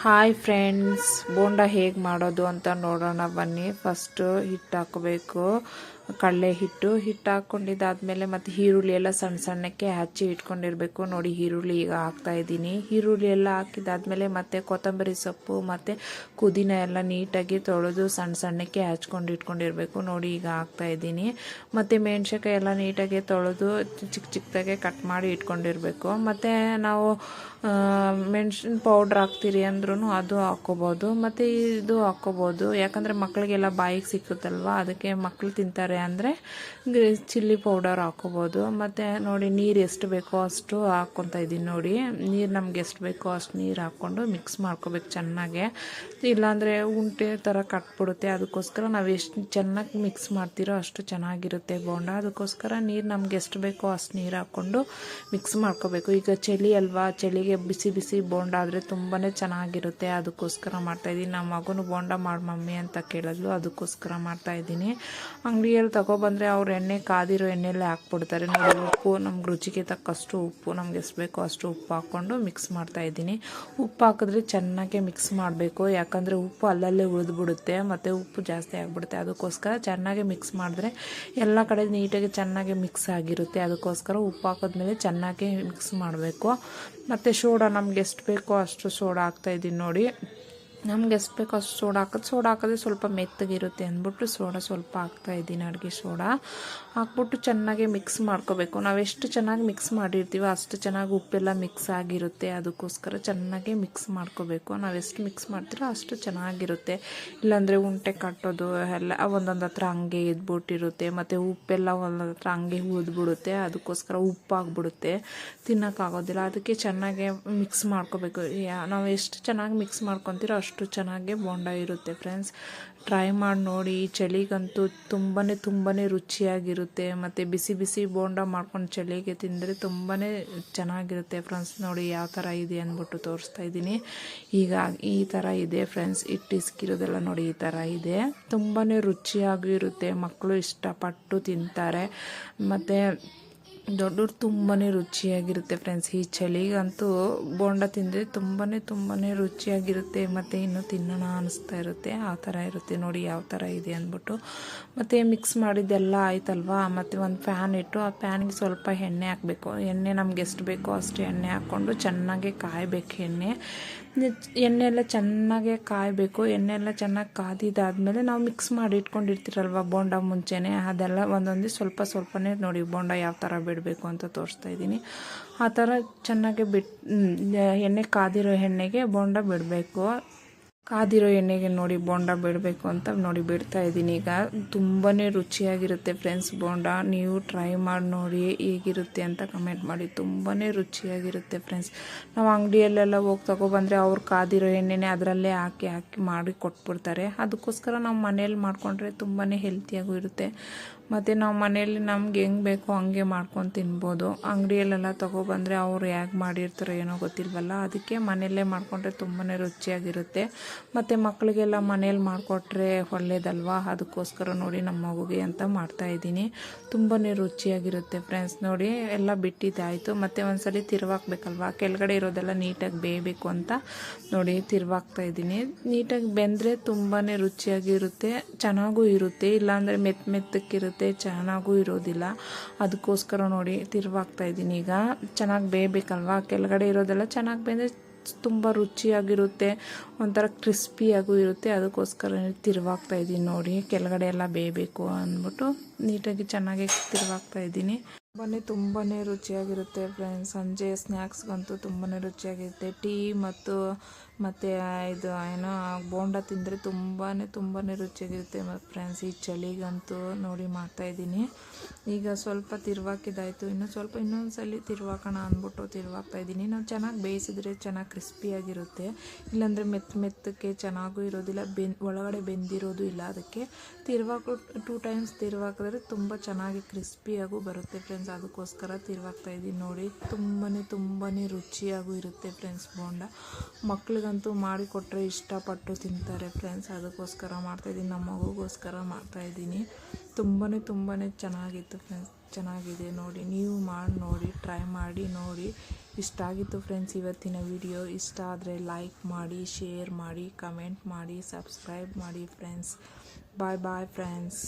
Hi friends bonda ಹೇಗೆ ಮಾಡೋದು ಅಂತ ನೋಡೋಣ ಬನ್ನಿ. ಫಸ್ಟು ಹಿಟ್ಟು ಹಾಕಬೇಕು. ಕಡಲೆ ಹಿಟ್ಟು ಹಿಟ್ಟು ಹಾಕ್ಕೊಂಡಿದ್ದಾದ್ಮೇಲೆ ಮತ್ತು ಈರುಳ್ಳಿ ಎಲ್ಲ ಸಣ್ಣ ಸಣ್ಣಕ್ಕೆ ಹಚ್ಚಿ ಇಟ್ಕೊಂಡಿರಬೇಕು. ನೋಡಿ, ಈರುಳ್ಳಿ ಈಗ ಹಾಕ್ತಾ ಇದ್ದೀನಿ. ಈರುಳ್ಳಿ ಎಲ್ಲ ಹಾಕಿದಾದ್ಮೇಲೆ ಮತ್ತು ಕೊತ್ತಂಬರಿ ಸೊಪ್ಪು ಮತ್ತು ಕುದಿನ ಎಲ್ಲ ನೀಟಾಗಿ ತೊಳೆದು ಸಣ್ಣ ಸಣ್ಣಕ್ಕೆ ಹಚ್ಕೊಂಡು ಇಟ್ಕೊಂಡಿರಬೇಕು. ನೋಡಿ, ಈಗ ಹಾಕ್ತಾ ಇದ್ದೀನಿ. ಮತ್ತು ಮೆಣ್ಸಿನ್ಕಾಯಿ ಎಲ್ಲ ನೀಟಾಗಿ ತೊಳೆದು ಚಿಕ್ಕ ಚಿಕ್ಕದಾಗೆ ಕಟ್ ಮಾಡಿ ಇಟ್ಕೊಂಡಿರಬೇಕು. ಮತ್ತು ನಾವು ಮೆಣಸಿನ ಪೌಡ್ರ್ ಹಾಕ್ತೀರಿ ಅಂದ್ರೂ ಅದು ಹಾಕ್ಕೋಬೋದು. ಮತ್ತು ಇದು ಹಾಕ್ಕೋಬೋದು. ಯಾಕಂದರೆ ಮಕ್ಕಳಿಗೆಲ್ಲ ಬಾಯಿಗೆ ಸಿಕ್ಕುತ್ತಲ್ವ, ಅದಕ್ಕೆ ಮಕ್ಕಳು ತಿಂತಾರೆ. ಅಂದರೆ ಚಿಲ್ಲಿ ಪೌಡರ್ ಹಾಕೋಬೋದು. ಮತ್ತು ನೋಡಿ ನೀರು ಎಷ್ಟು ಬೇಕೋ ಅಷ್ಟು ಹಾಕ್ಕೊತಾ ಇದ್ದೀನಿ ನೋಡಿ. ನೀರು ನಮ್ಗೆ ಎಷ್ಟು ಬೇಕೋ ಅಷ್ಟು ನೀರು ಹಾಕ್ಕೊಂಡು ಮಿಕ್ಸ್ ಮಾಡ್ಕೋಬೇಕು ಚೆನ್ನಾಗೆ. ಇಲ್ಲಾಂದರೆ ಉಂಟೆ ಥರ ಕಟ್ಬಿಡುತ್ತೆ. ಅದಕ್ಕೋಸ್ಕರ ನಾವು ಎಷ್ಟು ಚೆನ್ನಾಗಿ ಮಿಕ್ಸ್ ಮಾಡ್ತೀರೋ ಅಷ್ಟು ಚೆನ್ನಾಗಿರುತ್ತೆ ಬೋಂಡ. ಅದಕ್ಕೋಸ್ಕರ ನೀರು ನಮ್ಗೆ ಎಷ್ಟು ಬೇಕೋ ಅಷ್ಟು ನೀರು ಹಾಕ್ಕೊಂಡು ಮಿಕ್ಸ್ ಮಾಡ್ಕೋಬೇಕು. ಈಗ ಚಳಿ ಅಲ್ವಾ? ಚಳಿಗೆ ಬಿಸಿ ಬಿಸಿ ಬೋಂಡ ಆದರೆ ತುಂಬಾ ಚೆನ್ನಾಗಿರುತ್ತೆ. ಅದಕ್ಕೋಸ್ಕರ ಮಾಡ್ತಾಯಿದ್ದೀನಿ ನಮ್ಮ ಮಗನು ಬೋಂಡ ಮಾಡಿ ಮಮ್ಮಿ ಅಂತ ಕೇಳಿದ್ಲು. ಅದಕ್ಕೋಸ್ಕರ ಮಾಡ್ತಾಯಿದ್ದೀನಿ ಅಂಗಡಿಯಲ್ಲಿ ತಗೊಬಂದರೆ ಅವ್ರು ಎಣ್ಣೆ ಕಾದಿರೋ ಎಣ್ಣೆಲ್ಲೇ ಹಾಕ್ಬಿಡ್ತಾರೆ. ನೋಡಿ, ಉಪ್ಪು, ನಮ್ಗೆ ರುಚಿಗೆ ತಕ್ಕಷ್ಟು ಉಪ್ಪು, ನಮ್ಗೆ ಎಷ್ಟು ಬೇಕೋ ಅಷ್ಟು ಉಪ್ಪು ಹಾಕ್ಕೊಂಡು ಮಿಕ್ಸ್ ಮಾಡ್ತಾಯಿದ್ದೀನಿ ಉಪ್ಪು ಹಾಕಿದ್ರೆ ಚೆನ್ನಾಗೆ ಮಿಕ್ಸ್ ಮಾಡಬೇಕು. ಯಾಕಂದರೆ ಉಪ್ಪು ಅಲ್ಲಲ್ಲೇ ಉಳಿದ್ಬಿಡುತ್ತೆ, ಮತ್ತು ಉಪ್ಪು ಜಾಸ್ತಿ ಆಗಿಬಿಡುತ್ತೆ. ಅದಕ್ಕೋಸ್ಕರ ಚೆನ್ನಾಗಿ ಮಿಕ್ಸ್ ಮಾಡಿದ್ರೆ ಎಲ್ಲ ಕಡೆ ನೀಟಾಗಿ ಚೆನ್ನಾಗಿ ಮಿಕ್ಸ್ ಆಗಿರುತ್ತೆ. ಅದಕ್ಕೋಸ್ಕರ ಉಪ್ಪು ಹಾಕಿದ್ಮೇಲೆ ಚೆನ್ನಾಗಿ ಮಿಕ್ಸ್ ಮಾಡಬೇಕು. ಮತ್ತು ಸೋಡಾ ನಮ್ಗೆ ಎಷ್ಟು ಬೇಕೋ ಅಷ್ಟು ಸೋಡಾ ಹಾಕ್ತಾಯಿದ್ದೀನಿ ನೋಡಿ. ನಮ್ಗೆ ಎಷ್ಟು ಬೇಕೋ ಅಷ್ಟು ಸೋಡಾ ಹಾಕೋದು, ಸೋಡಾ ಹಾಕೋದೇ ಸ್ವಲ್ಪ ಮೆತ್ತಗಿರುತ್ತೆ ಅಂದ್ಬಿಟ್ಟು ಸೋಡಾ ಸ್ವಲ್ಪ ಹಾಕ್ತಾ ಇದ್ದೀನಿ ಅಡುಗೆ ಸೋಡಾ. ಹಾಕ್ಬಿಟ್ಟು ಚೆನ್ನಾಗಿ ಮಿಕ್ಸ್ ಮಾಡ್ಕೋಬೇಕು. ನಾವು ಎಷ್ಟು ಚೆನ್ನಾಗಿ ಮಿಕ್ಸ್ ಮಾಡಿರ್ತೀವೋ ಅಷ್ಟು ಚೆನ್ನಾಗಿ ಉಪ್ಪೆಲ್ಲ ಮಿಕ್ಸ್ ಆಗಿರುತ್ತೆ. ಅದಕ್ಕೋಸ್ಕರ ಚೆನ್ನಾಗಿ ಮಿಕ್ಸ್ ಮಾಡ್ಕೋಬೇಕು. ನಾವು ಎಷ್ಟು ಮಿಕ್ಸ್ ಮಾಡ್ತೀರೋ ಅಷ್ಟು ಚೆನ್ನಾಗಿರುತ್ತೆ. ಇಲ್ಲಾಂದರೆ ಉಂಟೆ ಕಟ್ಟೋದು, ಎಲ್ಲ ಒಂದೊಂದು ಹತ್ರ ಹಂಗೆ ಎದ್ಬಿಟ್ಟಿರುತ್ತೆ ಮತ್ತು ಉಪ್ಪೆಲ್ಲ ಒಂದೊಂದು ಹತ್ರ ಹಂಗೆ ಉದ್ಬಿಡುತ್ತೆ. ಅದಕ್ಕೋಸ್ಕರ ಉಪ್ಪಾಗ್ಬಿಡುತ್ತೆ ತಿನ್ನೋಕ್ಕಾಗೋದಿಲ್ಲ. ಅದಕ್ಕೆ ಚೆನ್ನಾಗಿ ಮಿಕ್ಸ್ ಮಾಡ್ಕೋಬೇಕು. ನಾವು ಎಷ್ಟು ಚೆನ್ನಾಗಿ ಮಿಕ್ಸ್ ಮಾಡ್ಕೊತೀರೋ ಅಷ್ಟು ಚೆನ್ನಾಗಿ ಬೋಂಡ ಇರುತ್ತೆ ಫ್ರೆಂಡ್ಸ್. ಟ್ರೈ ಮಾಡಿ ನೋಡಿ. ಚಳಿಗಂತೂ ತುಂಬಾ ತುಂಬಾ ರುಚಿಯಾಗಿರುತ್ತೆ. ಮತ್ತು ಬಿಸಿ ಬಿಸಿ ಬೋಂಡ ಮಾಡ್ಕೊಂಡು ಚಳಿಗೆ ತಿಂದರೆ ತುಂಬಾ ಚೆನ್ನಾಗಿರುತ್ತೆ ಫ್ರೆಂಡ್ಸ್. ನೋಡಿ ಯಾವ ಥರ ಇದೆ ಅಂದ್ಬಿಟ್ಟು ತೋರಿಸ್ತಾ ಇದ್ದೀನಿ. ಈಗ ಈ ಥರ ಇದೆ ಫ್ರೆಂಡ್ಸ್. ಇಟ್ಟಿಸ್ಕಿರೋದೆಲ್ಲ ನೋಡಿ ಈ ಥರ ಇದೆ. ತುಂಬಾ ರುಚಿಯಾಗಿರುತ್ತೆ ಮಕ್ಕಳು ಇಷ್ಟಪಟ್ಟು ತಿಂತಾರೆ. ಮತ್ತು ದೊಡ್ಡವ್ರು ತುಂಬಾ ರುಚಿಯಾಗಿರುತ್ತೆ ಫ್ರೆಂಡ್ಸ್ ಈ ಚಳಿಗಂತೂ ಬೋಂಡ ತಿಂದರೆ ತುಂಬಾ ತುಂಬಾ ರುಚಿಯಾಗಿರುತ್ತೆ, ಮತ್ತು ಇನ್ನೂ ತಿನ್ನೋಣ ಅನಿಸ್ತಾ ಇರುತ್ತೆ. ಆ ಥರ ಇರುತ್ತೆ. ನೋಡಿ ಯಾವ ಥರ ಇದೆ ಅಂದ್ಬಿಟ್ಟು. ಮತ್ತು ಮಿಕ್ಸ್ ಮಾಡಿದ್ದೆಲ್ಲ ಆಯ್ತಲ್ವಾ? ಮತ್ತು ಒಂದು ಫ್ಯಾನ್ ಇಟ್ಟು ಆ ಫ್ಯಾನಿಗೆ ಸ್ವಲ್ಪ ಎಣ್ಣೆ ಹಾಕಬೇಕು. ಎಣ್ಣೆ ನಮ್ಗೆ ಎಷ್ಟು ಬೇಕೋ, ಅಷ್ಟು ಎಣ್ಣೆ ಹಾಕ್ಕೊಂಡು ಚೆನ್ನಾಗಿ ಕಾಯಬೇಕು ಎಣ್ಣೆ. ಎಣ್ಣೆ ಎಲ್ಲ ಚೆನ್ನಾಗೆ ಕಾಯಬೇಕು. ಎಣ್ಣೆ ಎಲ್ಲ ಚೆನ್ನಾಗಿ ಕಾದಿದ್ದಾದಮೇಲೆ ನಾವು ಮಿಕ್ಸ್ ಮಾಡಿ ಇಟ್ಕೊಂಡಿರ್ತೀರಲ್ವ ಬೋಂಡ ಮುಂಚೆನೇ? ಅದೆಲ್ಲ ಒಂದೊಂದು ಸ್ವಲ್ಪ ಸ್ವಲ್ಪನೇ ನೋಡಿ ಬೋಂಡ ಯಾವ ಥರ ಬಿಡಬೇಕು ಅಂತ ತೋರಿಸ್ತಾ ಇದ್ದೀನಿ. ಆ ಥರ ಚೆನ್ನಾಗಿ ಬಿಟ್ ಎಣ್ಣೆ ಕಾದಿರೋ ಎಣ್ಣೆಗೆ ಬೋಂಡ ಬಿಡಬೇಕು. ಕಾದಿರೋ ಎಣ್ಣೆಗೆ ನೋಡಿ ಬೋಂಡ ಬಿಡಬೇಕು ಅಂತ ನೋಡಿ ಬಿಡ್ತಾ ಇದ್ದೀನಿ. ಈಗ ತುಂಬಾ ರುಚಿಯಾಗಿರುತ್ತೆ ಫ್ರೆಂಡ್ಸ್ ಬೋಂಡ. ನೀವು ಟ್ರೈ ಮಾಡಿ ನೋಡಿ ಹೇಗಿರುತ್ತೆ ಅಂತ ಕಮೆಂಟ್ ಮಾಡಿ. ತುಂಬಾ ರುಚಿಯಾಗಿರುತ್ತೆ ಫ್ರೆಂಡ್ಸ್. ನಾವು ಅಂಗಡಿಯಲ್ಲೆಲ್ಲ ಹೋಗಿ ತಗೊಬಂದರೆ ಅವ್ರು ಕಾದಿರೋ ಎಣ್ಣೆನೇ ಅದರಲ್ಲೇ ಹಾಕಿ ಹಾಕಿ ಮಾಡಿ ಕೊಟ್ಬಿಡ್ತಾರೆ. ಅದಕ್ಕೋಸ್ಕರ ನಾವು ಮನೇಲಿ ಮಾಡಿಕೊಂಡ್ರೆ ತುಂಬಾ ಹೆಲ್ತಿಯಾಗೂ ಇರುತ್ತೆ. ಮತ್ತು ನಾವು ಮನೆಯಲ್ಲಿ ನಮ್ಗೆ ಹೆಂಗೆ ಬೇಕೋ ಹಂಗೆ ಮಾಡ್ಕೊಂಡು ತಿನ್ಬೋದು. ಅಂಗಡಿಯಲ್ಲೆಲ್ಲ ತೊಗೊಬಂದರೆ ಅವ್ರು ಹೇಗೆ ಮಾಡಿರ್ತಾರೋ ಏನೋ ಗೊತ್ತಿಲ್ವಲ್ಲ, ಅದಕ್ಕೆ ಮನೆಯಲ್ಲೇ ಮಾಡಿಕೊಂಡ್ರೆ ತುಂಬಾ ರುಚಿಯಾಗಿರುತ್ತೆ. ಮತ್ತು ಮಕ್ಕಳಿಗೆಲ್ಲ ಮನೇಲಿ ಮಾಡಿಕೊಟ್ರೆ ಒಳ್ಳೇದಲ್ವಾ? ಅದಕ್ಕೋಸ್ಕರ ನೋಡಿ ನಮ್ಮ ಮಗುಗೆ ಅಂತ ಮಾಡ್ತಾಯಿದ್ದೀನಿ ತುಂಬಾ ರುಚಿಯಾಗಿರುತ್ತೆ ಫ್ರೆಂಡ್ಸ್ ನೋಡಿ, ಎಲ್ಲ ಬಿಟ್ಟಿದ್ದಾಯಿತು ಮತ್ತು ಒಂದು ಸಲ ತಿರುವಾಕ್ಬೇಕಲ್ವಾ? ಕೆಳಗಡೆ ಇರೋದೆಲ್ಲ ನೀಟಾಗಿ ಬೇಯಬೇಕು ಅಂತ ನೋಡಿ ತಿರುವಾಕ್ತಾ ಇದ್ದೀನಿ. ನೀಟಾಗಿ ಬೆಂದರೆ ತುಂಬಾ ರುಚಿಯಾಗಿರುತ್ತೆ, ಚೆನ್ನಾಗೂ ಇರುತ್ತೆ. ಇಲ್ಲಾಂದರೆ ಮೆತ್ತ ಮೆತ್ತಕ್ಕಿರುತ್ತೆ. ಚೆನ್ನಾಗೂ ಇರೋದಿಲ್ಲ. ಅದಕ್ಕೋಸ್ಕರ ನೋಡಿ, ತಿರುವಾಗ್ತಾ ಇದ್ದೀನಿ. ಈಗ ಚೆನ್ನಾಗಿ ಬೇಯಬೇಕಲ್ವಾ? ಕೆಳಗಡೆ ಇರೋದೆಲ್ಲ ಚೆನ್ನಾಗಿ ಬೇಂದರೆ ತುಂಬ ರುಚಿಯಾಗಿರುತ್ತೆ. ಒಂಥರ ಕ್ರಿಸ್ಪಿಯಾಗೂ ಇರುತ್ತೆ. ಅದಕ್ಕೋಸ್ಕರ ತಿರುವಾಗ್ತಾ ಇದ್ದೀನಿ ನೋಡಿ. ಕೆಳಗಡೆ ಎಲ್ಲ ಬೇಯಬೇಕು ಅಂದ್ಬಿಟ್ಟು ನೀಟಾಗಿ ಚೆನ್ನಾಗಿ ತಿರುವಾಗ್ತಾ ಇದ್ದೀನಿ. ತುಂಬಾ ತುಂಬಾ ರುಚಿಯಾಗಿರುತ್ತೆ ಫ್ರೆಂಡ್ಸ್. ಸಂಜೆ ಸ್ನ್ಯಾಕ್ಸ್ಗಂತೂ ತುಂಬಾ ರುಚಿಯಾಗಿರುತ್ತೆ. ಟೀ ಮತ್ತು ಮತ್ತು ಇದು ಏನೋ ಬೋಂಡ ತಿಂದರೆ ತುಂಬಾ ತುಂಬಾ ರುಚಿಯಾಗಿರುತ್ತೆ ಮತ್ತು ಫ್ರೆಂಡ್ಸ್ ಈ ಚಳಿಗಂತೂ ನೋಡಿ ಮಾಡ್ತಾಯಿದ್ದೀನಿ ಈಗ ಸ್ವಲ್ಪ ತಿರುವಾಕಿದಾಯಿತು ಇನ್ನೂ ಸ್ವಲ್ಪ ಇನ್ನೊಂದು ಸಲ ತಿರುವಾಕೋಣ ಅಂದ್ಬಿಟ್ಟು ತಿರುವಾಕ್ತಾ ಇದ್ದೀನಿ. ನಾವು ಚೆನ್ನಾಗಿ ಬೇಯಿಸಿದ್ರೆ ಚೆನ್ನಾಗಿ ಕ್ರಿಸ್ಪಿಯಾಗಿರುತ್ತೆ ಇಲ್ಲಾಂದರೆ ಮೆತ್ತ ಮೆತ್ತಕ್ಕೆ ಚೆನ್ನಾಗೂ ಇರೋದಿಲ್ಲ. ಬೆನ್, ಒಳಗಡೆ ಬೆಂದಿರೋದು ಇಲ್ಲ ಅದಕ್ಕೆ. ತಿರುವಾಕು, ಟೂ ಟೈಮ್ಸ್ ತಿರುವಾಕಿದ್ರೆ ತುಂಬ ಚೆನ್ನಾಗಿ ಕ್ರಿಸ್ಪಿಯಾಗೂ ಬರುತ್ತೆ ಫ್ರೆಂಡ್ಸ್ ಅದಕ್ಕೋಸ್ಕರ ತಿರುವಾಗ್ತಾ ಇದ್ದೀನಿ ನೋಡಿ. ತುಂಬಾ ತುಂಬಾ ರುಚಿಯಾಗೂ ಇರುತ್ತೆ ಫ್ರೆಂಡ್ಸ್ ಬೋಂಡ. ಮಕ್ಳಿಗಂತೂ ಮಾಡಿಕೊಟ್ರೆ ಇಷ್ಟಪಟ್ಟು ತಿಂತಾರೆ ಫ್ರೆಂಡ್ಸ್. ಅದಕ್ಕೋಸ್ಕರ ಮಾಡ್ತಾಯಿದ್ದೀನಿ ನಮ್ಮ ಮಗುಗೋಸ್ಕರ ಮಾಡ್ತಾಯಿದ್ದೀನಿ ತುಂಬಾ ತುಂಬಾ ಚೆನ್ನಾಗಿತ್ತು ಫ್ರೆಂಡ್ಸ್. ಚೆನ್ನಾಗಿದೆ ನೋಡಿ. ನೀವು ಮಾಡಿ ನೋಡಿ, ಟ್ರೈ ಮಾಡಿ ನೋಡಿ. ಇಷ್ಟ ಆಗಿತ್ತು ಫ್ರೆಂಡ್ಸ್ ಇವತ್ತಿನ ವಿಡಿಯೋ. ಇಷ್ಟ ಆದರೆ ಲೈಕ್ ಮಾಡಿ, ಶೇರ್ ಮಾಡಿ, ಕಮೆಂಟ್ ಮಾಡಿ, ಸಬ್ಸ್ಕ್ರೈಬ್ ಮಾಡಿ ಫ್ರೆಂಡ್ಸ್. ಬಾಯ್ ಬಾಯ್ ಫ್ರೆಂಡ್ಸ್.